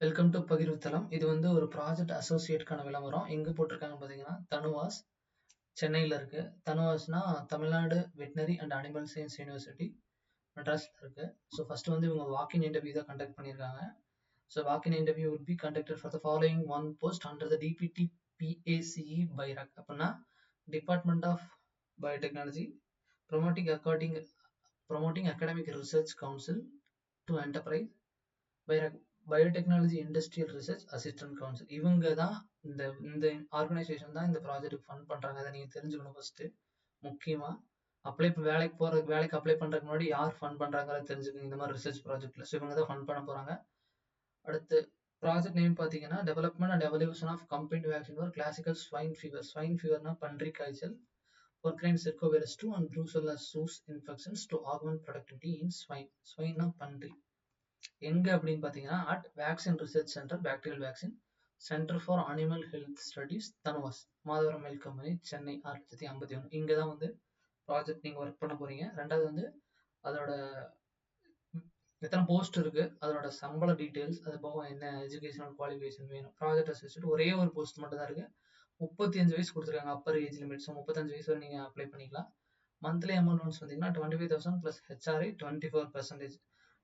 Welcome to பகிர்வுத்தலம் இது வந்து ஒரு ப்ராஜெக்ட் அசோசியேட்கான விளம்பரம். எங்கே போட்டிருக்காங்கன்னு பார்த்தீங்கன்னா, தனுவாஸ் சென்னையில் இருக்கு. தனுவாஸ்னா Tamil Nadu veterinary and animal science university மெட்ராஸில் இருக்கு. ஸோ ஃபர்ஸ்ட் வந்து இவங்க வாக்கிங் இன்டர்வியூ தான் கண்டக்ட் பண்ணியிருக்காங்க. So walk in interview would be conducted for the following one post under the DBT BACE BIRAC அப்படின்னா department of biotechnology promoting according promoting academic research council to enterprise BIRAC biotechnology industrial research assistant council இவங்க தான் இந்த இந்த organisation தான் இந்த project fund பண்ணுறாங்க அதை நீங்கள் தெரிஞ்சுக்கணும் ஃபஸ்ட்டு முக்கியமாக அப்ளை வேலைக்கு போகிற வேலைக்கு அப்ளை பண்ணுறதுக்கு முன்னாடி யார் ஃபண்ட் பண்ணுறாங்கிறத தெரிஞ்சுக்கணும். இந்த மாதிரி ரிசர்ச் ப்ராஜெக்ட்டில் ஸோ இவங்க தான் ஃபண்ட் பண்ண போகிறாங்க அடுத்து ப்ராஜெக்ட் நேம் பார்த்தீங்கன்னா development and evolution of company vaccine for classical swine fever swine ஃபீவர்னா பன்றி காய்ச்சல் ஒர்க்ரைன் circovirus two and brucella suis infections to augment productivity in swine ஸ்வைன்னா பன்றி. எங்க அப்படின்னு பார்த்தீங்கன்னா at vaccine research centre bacterial vaccine centre for animal health studies TANUVAS Madhavaram milk company Chennai ஆறு லட்சத்தி ஐம்பத்தி ஒன்று இங்கே தான் வந்து ப்ராஜெக்ட் நீங்கள் ஒர்க் பண்ண போறீங்க. ரெண்டாவது வந்து அதோட எத்தனை போஸ்ட் இருக்கு அதோட சம்பள டீட்டெயில்ஸ் அது போக என்ன எஜுகேஷனல் குவாலிஃபிகேஷன் வேணும். ப்ராஜெக்ட் அசிஸ்டன்ட் ஒரே ஒரு போஸ்ட் மட்டும் தான் இருக்கு. முப்பத்தி அஞ்சு வயசு கொடுத்துருக்காங்க அப்பர் ஏஜ் லிமிட் ஸோ முப்பத்தஞ்சு வயசு வரை நீங்கள் அப்ளை பண்ணிக்கலாம். மந்த்லி அமௌண்ட் ஒன்ஸ் வந்தீங்கன்னா twenty five thousand plus HRA twenty four percentage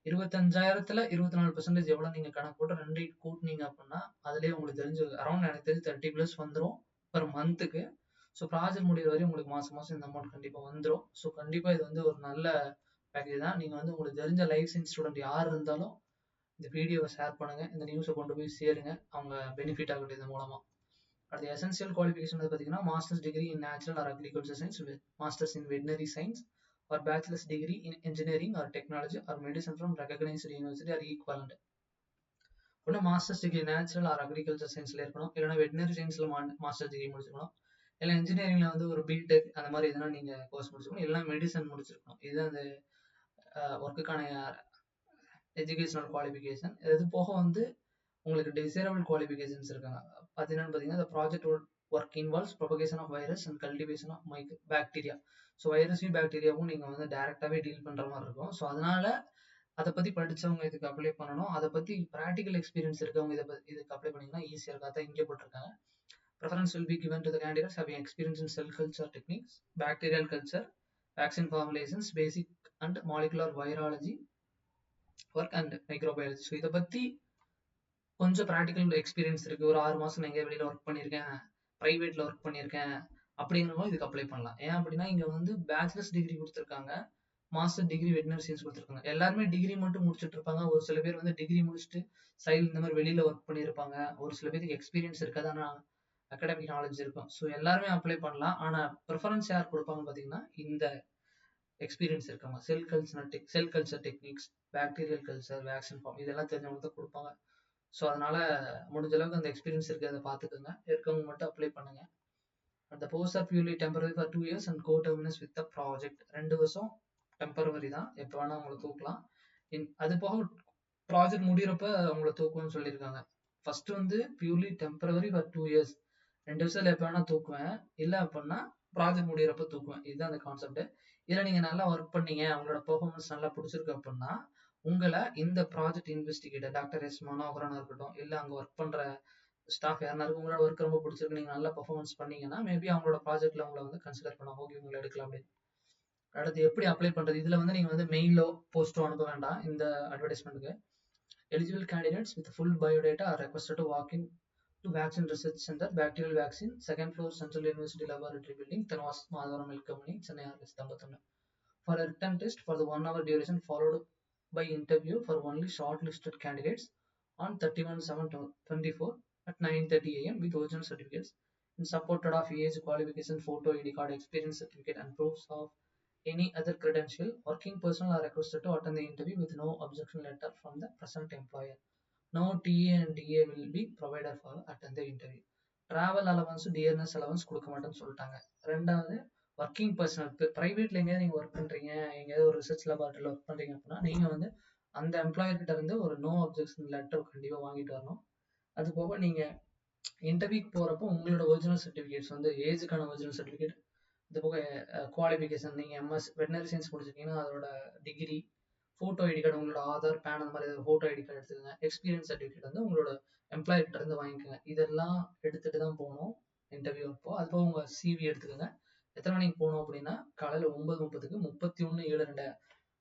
இருபத்தஞ்சாயிரத்துல இருபத்தி நாலு பெர்சன்டேஜ் எவ்வளோ நீங்கள் கணக்கு போட்டு ரெண்டு கூட்டினீங்க அப்படின்னா அதுலேயே உங்களுக்கு தெரிஞ்சு அரௌண்ட் எனக்கு தெரிஞ்சு தேர்ட்டி ப்ளஸ் வந்துடும் பர் மந்த்துக்கு ஸோ ப்ராஜெக்ட் முடிகிற வரையும் உங்களுக்கு மாதம் மாதம் இந்த அமௌண்ட் கண்டிப்பாக வந்துடும் ஸோ கண்டிப்பாக இது வந்து ஒரு நல்ல பேக்கேஜ் தான். நீங்கள் வந்து உங்களுக்கு தெரிஞ்ச லைஃப் சயின்ஸ் ஸ்டூடெண்ட் யார் இருந்தாலும் இந்த வீடியோவை ஷேர் பண்ணுங்கள் இந்த நியூஸை கொண்டு போய் சேருங்க. அவங்க பெனிஃபிட் ஆகட்டும் இது மூலமாக அடுத்து எசென்சியல் குவாலிஃபிகேஷன் வந்து பார்த்தீங்கன்னா master's degree in natural or agriculture science master's in veterinary science or bachelor's degree in engineering or technology or medicine from recognized university are equivalent. ஒன்று master's degree natural or agriculture சயின்ஸில் இருக்கணும். இல்லைனா veterinary சயின்ஸில் master degree முடிச்சிருக்கணும். இல்லை இன்ஜினியரிங்கில் வந்து ஒரு BTech அந்த மாதிரி எதுனா நீங்கள் கோர்ஸ் முடிச்சிருக்கணும். இல்லைனா மெடிசன் முடிச்சிருக்கணும். இதுதான் அந்த ஒர்க்குக்கான எஜுகேஷனல் குவாலிஃபிகேஷன் இது போக வந்து உங்களுக்கு டிசைரபிள் குவாலிஃபிகேஷன்ஸ் இருக்காங்க. பார்த்தீங்கன்னா பார்த்தீங்கன்னா project work involves propagation of virus and cultivation of mic bacteria so வைரஸையும் பாக்டீரியாவும் நீங்கள் வந்து டேரெக்டாகவே டீல் பண்ணுற மாதிரி இருக்கும். ஸோ அதனால அதை பற்றி படித்தவங்க இதுக்கு அப்ளை பண்ணணும். அதை பற்றி ப்ராக்டிக்கல் எக்ஸ்பீரியன்ஸ் இருக்கவங்க இதை பற்றி இதுக்கு அப்ளை பண்ணிங்கன்னா ஈஸியாக இருக்கா தான் இங்கே போட்டிருக்காங்க. Preference will be given to the candidates having experience in cell culture techniques bacterial culture vaccine formulations basic and molecular virology work and microbiology so இதை பற்றி கொஞ்சம் ப்ராக்டிக்கல் எக்ஸ்பீரியன்ஸ் இருக்குது ஒரு ஆறு மாதம் எங்கேயா வெளியில் ஒர்க் பண்ணியிருக்கேன். ப்ரைவேட்டில் ஒர்க் பண்ணியிருக்கேன் அப்படிங்கிறவங்களும் இதுக்கு அப்ளை பண்ணலாம். ஏன் அப்படின்னா இங்கே வந்து பேச்சுலர்ஸ் டிகிரி கொடுத்துருக்காங்க. மாஸ்டர் டிகிரி வெட்டினரி சயின்ஸ் கொடுத்துருக்காங்க. எல்லாருமே டிகிரி மட்டும் முடிச்சுட்டு இருப்பாங்க. ஒரு சில பேர் வந்து டிகிரி முடிச்சுட்டு சைல் இந்த மாதிரி வெளியில் ஒர்க் பண்ணியிருப்பாங்க. ஒரு சில பேருக்கு எக்ஸ்பீரியன்ஸ் இருக்காது ஆனால் அகாடமிக் நாலேஜ் இருக்கும். ஸோ எல்லாருமே அப்ளை பண்ணலாம். ஆனால் ப்ரிஃபரன்ஸ் யார் கொடுப்பாங்கன்னு பார்த்தீங்கன்னா இந்த எக்ஸ்பீரியன்ஸ் இருக்கவங்க. Cell culture tech cell culture techniques bacterial culture vaccine form இதெல்லாம் தெரிஞ்சவங்க தான் கொடுப்பாங்க. ஸோ அதனால் முடிஞ்ச அளவுக்கு அந்த எக்ஸ்பீரியன்ஸ் இருக்கிறத பார்த்துக்கோங்க. இருக்கவங்க மட்டும் அப்ளை பண்ணுங்க. அந்த post are purely temporary for two years and co terminus with a project ரெண்டு வருஷம் டெம்பரவரி தான். எப்போ வேணால் அவங்களை தூக்கலாம். இன் அது போக ப்ராஜெக்ட் முடிகிறப்ப அவங்கள தூக்குவோம்னு சொல்லியிருக்காங்க. ஃபர்ஸ்ட் வந்து purely temporary for two years ரெண்டு வருஷத்தில் எப்போ வேணால் தூக்குவேன். இல்லை அப்படின்னா ப்ராஜெக்ட் முடிகிறப்ப தூக்குவேன். இதுதான் அந்த கான்செப்ட் இதில் நீங்கள் நல்லா ஒர்க் பண்ணீங்க. அவங்களோட பெர்ஃபார்மன்ஸ் நல்லா பிடிச்சிருக்கு அப்படின்னா உங்களை இந்த ப்ராஜெக்ட் இன்வெஸ்டிகேட்டர் டாக்டர் எஸ் மனோகரனா இருக்கட்டும் இல்லை அங்கே ஒர்க் பண்ணுற ஸ்டாஃப் யாருனா இருக்கும் உங்களோட ஒர்க் ரொம்ப பிடிச்சிருக்கு நீங்கள் நல்லா பர்ஃபார்மன்ஸ் பண்ணீங்கன்னா மேபி அவங்களோட ப்ராஜெக்ட்டில் உங்களை வந்து கன்சிடர் பண்ணுவாங்க ஓகே உங்களை எடுக்கலாம் அப்படின்னு. அடுத்து எப்படி அப்ளை பண்ணுறது இதில் வந்து நீங்கள் வந்து மெயிலோ போஸ்ட்டோ அனுப்ப வேண்டாம் இந்த அட்வர்டைஸ்மெண்ட்டுக்கு eligible candidates with full biodata are requested to walk in to vaccine research centre bacterial vaccine second floor central university laboratory building TANUVAS Madhavaram milk company Chennai RS தம்பத்தொன்று for written test for the one hour duration followed by interview for only shortlisted candidates on 31-7-24 at 9.30 am with original certificates and supported of age qualification photo id card experience certificate and proofs of any other credential working personnel are requested to attend the interview with no objection letter from the present employer no ta and da will be provided for attend the interview travel allowance dearness allowance கொடுக்க மாட்டேன்னு சொல்லிட்டாங்க ரெண்டாவது working personal இப்போ ப்ரைவேட்ல எங்கேயாவது நீங்கள் work பண்ணுறீங்க எங்கேயாவது ஒரு ரிசர்ச் லெபார்ட்டரியில் ஒர்க் பண்ணுறீங்க அப்படின்னா நீங்கள் வந்து அந்த எம்ப்ளாயர்கிட்ட இருந்து ஒரு நோ அப்ஜெக்ஷன் லெட்டர் கண்டிப்பாக வாங்கிட்டு வரணும். அது போக நீங்கள் இன்டர்வியூக்கு போகிறப்போ உங்களோட ஒரிஜினல் சர்டிஃபிகேட்ஸ் வந்து ஏஜுக்கான ஒரிஜினல் சர்டிஃபிகேட் இது போக குவாலிஃபிகேஷன் நீங்கள் எம்எஸ் வெட்டினரி சயின்ஸ் முடிச்சிருக்கீங்கன்னா அதோட டிகிரி ஃபோட்டோ ஐடி கார்டு உங்களோட ஆதார் பேன் அந்த மாதிரி ஃபோட்டோ ஐடி கார்டு எடுத்துக்கோங்க. எக்ஸ்பீரியன்ஸ் சர்டிஃபிகேட் வந்து உங்களோட எம்ப்ளாயர்கிட்ட இருந்து வாங்கிக்கோங்க. இதெல்லாம் எடுத்துட்டு தான் போகணும் இன்டர்வியூ அப்போ. அது போக உங்கள் சிவி எடுத்துக்கோங்க. எத்தனை மணிக்கு போகணும் அப்படின்னா காலையில் ஒன்பது முப்பதுக்கு முப்பத்தி ஒன்று ஏழு ரெண்டு.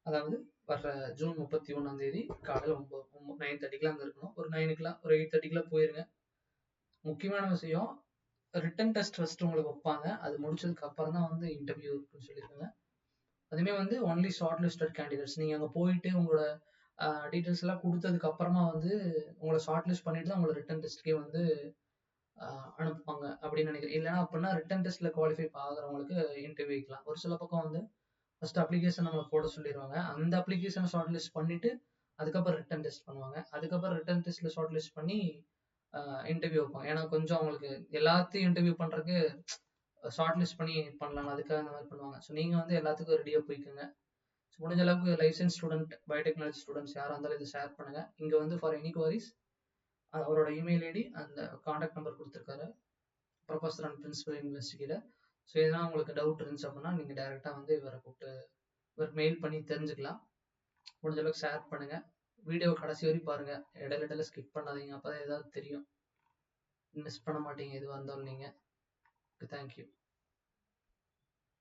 அதாவது வர்ற ஜூன் முப்பத்தி ஒன்றாம் தேதி காலையில் ஒம்பது நைன் தேர்ட்டிக்கெலாம் அங்கே இருக்கணும். ஒரு நைனுக்குலாம் ஒரு எயிட் தேர்ட்டிக்கெலாம் போயிருங்க. முக்கியமான விஷயம் ரிட்டன் டெஸ்ட் ஃபஸ்ட்டு உங்களுக்கு வைப்பாங்க. அது முடிச்சதுக்கு அப்புறம் தான் வந்து இன்டர்வியூ இருக்குன்னு சொல்லியிருக்காங்க. அதுவுமே வந்து ஒன்லி ஷார்ட் லிஸ்டட் கேண்டிடேட்ஸ் நீங்கள் அங்கே போயிட்டு உங்களோட டீட்டெயில்ஸ் எல்லாம் கொடுத்ததுக்கு அப்புறமா வந்து உங்களை ஷார்ட் லிஸ்ட் பண்ணிட்டு தான் உங்களை ரிட்டன் டெஸ்ட்கே வந்து அனுப்புவாங்க அப்படின்னு நினைக்கிறேன். இல்லைன்னா அப்படின்னா ரிட்டன் டெஸ்ட்ல குவாலிஃபை ஆகிறவங்களுக்கு இன்டர்வியூ வைக்கலாம். ஒரு சில பக்கம் வந்து ஃபர்ஸ்ட் அப்ளிகேஷன் நம்மளை போட சொல்லிடுவாங்க அந்த அப்ளிகேஷனை ஷார்ட் லிஸ்ட் பண்ணிட்டு அதுக்கப்புறம் ரிட்டன் டெஸ்ட் பண்ணுவாங்க. அதுக்கப்புறம் ரிட்டன் டெஸ்ட்ல ஷார்ட் லிஸ்ட் பண்ணி இன்டர்வியூ வைப்பாங்க. ஏன்னா கொஞ்சம் அவங்களுக்கு எல்லாத்தையும் இன்டர்வியூ பண்றதுக்கு ஷார்ட் லிஸ்ட் பண்ணி பண்ணலாம் அதுக்காக அந்த மாதிரி பண்ணுவாங்க. ஸோ நீங்கள் வந்து எல்லாத்துக்கும் ரெடியாக போய்க்குங்க. ஸோ முடிஞ்ச அளவுக்கு லைசன்ஸ் ஸ்டூடெண்ட் பயோடெக்னாலஜி ஸ்டூடெண்ட்ஸ் யாராக இருந்தாலும் இதை ஷேர் பண்ணுங்க. இங்கே வந்து ஃபார் எனி குவரிஸ் அவரோட இமெயில் ஐடி அந்த காண்டாக்ட் நம்பர் கொடுத்துருக்காரு. ப்ரொஃபஸர் அண்ட் பிரின்சிபல் யூனிவர்சிட்டியில் ஸோ எதனா உங்களுக்கு டவுட் இருந்துச்சு அப்படின்னா நீங்கள் டேரெக்டாக வந்து இவரை கூப்பிட்டு இவர் மெயில் பண்ணி தெரிஞ்சுக்கலாம். முடிஞ்ச அளவுக்கு ஷேர் பண்ணுங்கள் வீடியோ கடைசி வரையும் பாருங்கள் இடையில இடையில ஸ்கிப் பண்ணாதீங்க. அப்பதான் ஏதாவது தெரியும். மிஸ் பண்ண மாட்டீங்க. எதுவாக இருந்தாலும் நீங்கள் தேங்க்யூ